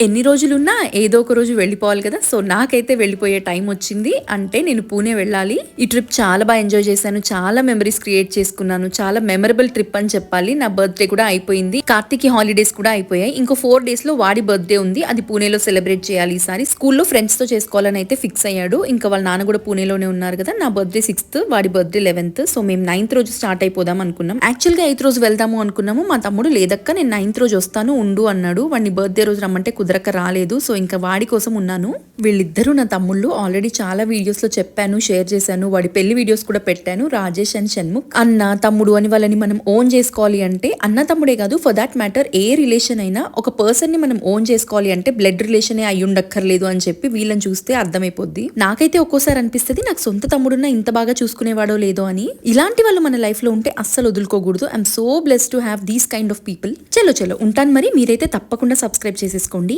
ఎన్ని రోజులున్నా ఏదో ఒక రోజు వెళ్ళిపోవాలి కదా. సో నాకైతే వెళ్ళిపోయే టైం వచ్చింది. అంటే నేను పూణే వెళ్ళాలి. ఈ ట్రిప్ చాలా బాగా ఎంజాయ్ చేశాను. చాలా మెమరీస్ క్రియేట్ చేసుకున్నాను. చాలా మెమరబుల్ ట్రిప్ అని చెప్పాలి. నా బర్త్డే కూడా అయిపోయింది. కార్తీకి హాలిడేస్ కూడా అయిపోయాయి. ఇంకో ఫోర్ డేస్లో వాడి బర్త్డే ఉంది. అది పూణేలో సెలబ్రేట్ చేయాలి ఈసారి. స్కూల్లో ఫ్రెండ్స్తో చేసుకోవాలని అయితే ఫిక్స్ అయ్యాడు. ఇంకా వాళ్ళ నాన్న కూడా పూణేలోనే ఉన్నారు కదా. నా బర్త్డే సిక్స్త్ వాడి బర్త్డే లెవెన్త్. సో మేము నైన్త్ రోజు స్టార్ట్ అయిపోదాం అనుకున్నాం. యాక్చువల్గా ఎయిత్ రోజు వెళ్దాము అనుకున్నాము. మా తమ్ముడు లేదక్క నేను నైన్త్ రోజు వస్తాను ఉండు అన్నాడు. వాడిని బర్త్డే రోజు రమ్మంటే కుదరక రాలేదు. సో ఇంకా వాడి కోసం ఉన్నాను. వీళ్ళిద్దరూ నా తమ్ముళ్ళు. ఆల్రెడీ చాలా వీడియోస్లో చెప్పాను షేర్ చేశాను. వాడి పెళ్ళి వీడియోస్ కూడా పెట్టాను. రాజేష్ అండ్ షణ్ముఖ్. అన్న తమ్ముడు అని వాళ్ళని మనం ఓన్ చేసుకోవాలి అంటే అన్న తమ్ముడే కాదు for that matter a relation అయినా ఒక పర్సన్ని మనం ఓన్ చేసుకోవాలి అంటే బ్లడ్ రిలేషనే అయి ఉండక్కర్లేదు అని చెప్పి వీళ్ళని చూస్తే అర్థమైపోద్ది. నాకైతే ఒక్కోసారి అనిపిస్తుంది నాకు సొంత తమ్ముడున్న ఇంత బాగా చూసుకునేవాడో లేదో అని. ఇలాంటి వాళ్ళు మన లైఫ్లో ఉంటే అస్సలు వదులుకోకూడదు. I'm so bless to have these kind of people చలో చలో. ఉంటాను మరి. మీరైతే తప్పకుండా సబ్స్క్రైబ్ చేసేసుకోండి.